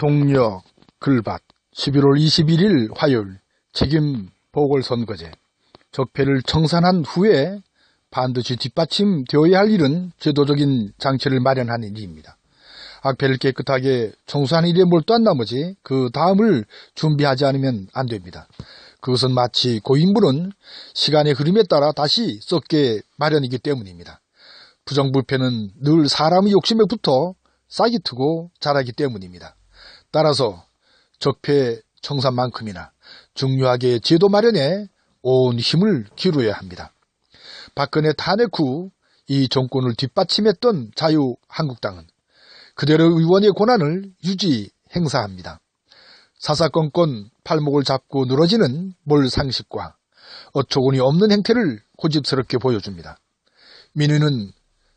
동력 글밭 11월 21일 화요일 책임 보궐선거제 적폐를 청산한 후에 반드시 뒷받침되어야 할 일은 제도적인 장치를 마련하는 일입니다. 악폐를 깨끗하게 청소하는 일에 몰두한 나머지 그 다음을 준비하지 않으면 안 됩니다. 그것은 마치 고인물은 시간의 흐름에 따라 다시 썩게 마련이기 때문입니다. 부정부패는 늘 사람의 욕심에 붙어 싹이 트고 자라기 때문입니다. 따라서 적폐 청산만큼이나 중요하게 제도 마련에 온 힘을 기울여야 합니다. 박근혜 탄핵 후 이 정권을 뒷받침했던 자유한국당은 그대로 의원의 권한을 유지 행사합니다. 사사건건 팔목을 잡고 늘어지는 몰상식과 어처구니 없는 행태를 고집스럽게 보여줍니다. 민의는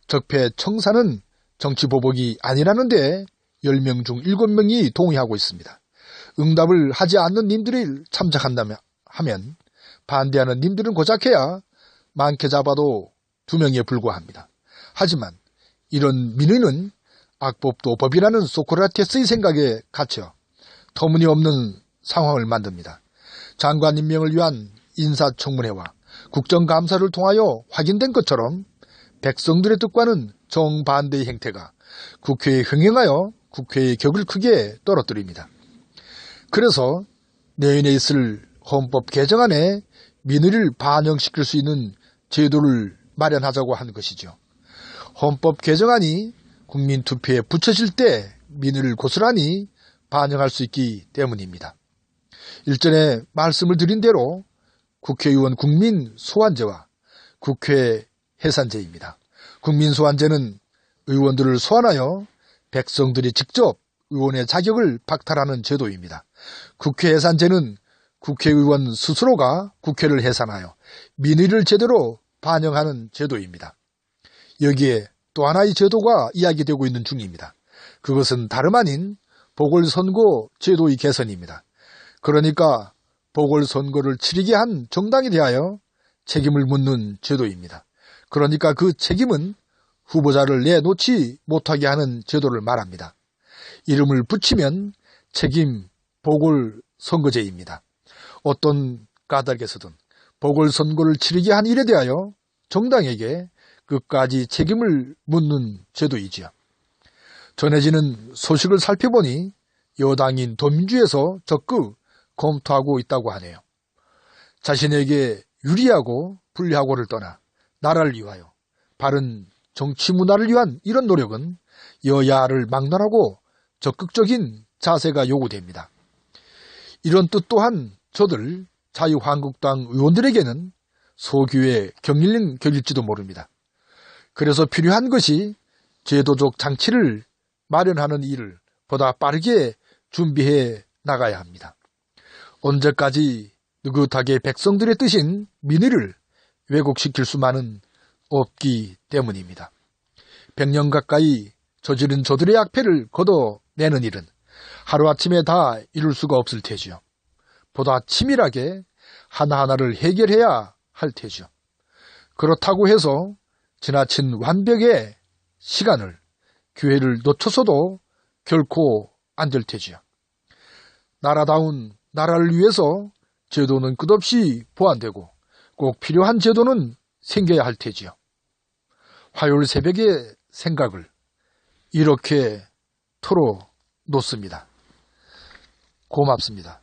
적폐 청산은 정치 보복이 아니라는데 10명 중 7명이 동의하고 있습니다. 응답을 하지 않는 님들이 참작한다면 하면 반대하는 님들은 고작해야 많게 잡아도 두 명에 불과합니다. 하지만 이런 민의는 악법도 법이라는 소크라테스의 생각에 갇혀 터무니없는 상황을 만듭니다. 장관 임명을 위한 인사청문회와 국정감사를 통하여 확인된 것처럼 백성들의 뜻과는 정반대의 행태가 국회에 흥행하여 국회의 격을 크게 떨어뜨립니다. 그래서 내년에 있을 헌법 개정안에 민의를 반영시킬 수 있는 제도를 마련하자고 한 것이죠. 헌법 개정안이 국민투표에 붙여질 때 민의를 고스란히 반영할 수 있기 때문입니다. 일전에 말씀을 드린 대로 국회의원 국민 소환제와 국회 해산제입니다. 국민 소환제는 의원들을 소환하여 백성들이 직접 의원의 자격을 박탈하는 제도입니다. 국회 해산제는 국회의원 스스로가 국회를 해산하여 민의를 제대로 반영하는 제도입니다. 여기에 또 하나의 제도가 이야기되고 있는 중입니다. 그것은 다름 아닌 보궐선거 제도의 개선입니다. 그러니까 보궐선거를 치르게 한 정당에 대하여 책임을 묻는 제도입니다. 그러니까 그 책임은 후보자를 내놓지 못하게 하는 제도를 말합니다. 이름을 붙이면 책임 보궐선거제입니다. 어떤 까닭에서든 보궐선거를 치르게 한 일에 대하여 정당에게 끝까지 책임을 묻는 제도이지요. 전해지는 소식을 살펴보니 여당인 도민주에서 적극 검토하고 있다고 하네요. 자신에게 유리하고 불리하고를 떠나 나라를 위하여 바른 정치 문화를 위한 이런 노력은 여야를 막론하고 적극적인 자세가 요구됩니다. 이런 뜻 또한 저들 자유한국당 의원들에게는 소규의 경일린 격일지도 모릅니다. 그래서 필요한 것이 제도적 장치를 마련하는 일을 보다 빠르게 준비해 나가야 합니다. 언제까지 느긋하게 백성들의 뜻인 민의를 왜곡시킬 수만은 없기 때문입니다. 100년 가까이 저지른 저들의 악패를 걷어내는 일은 하루아침에 다 이룰 수가 없을 테지요. 보다 치밀하게 하나하나를 해결해야 할 테죠. 그렇다고 해서 지나친 완벽의 시간을, 기회를 놓쳐서도 결코 안 될 테지요. 나라다운 나라를 위해서 제도는 끝없이 보완되고 꼭 필요한 제도는 생겨야 할 테지요. 화요일 새벽의 생각을 이렇게 털어 놓습니다. 고맙습니다.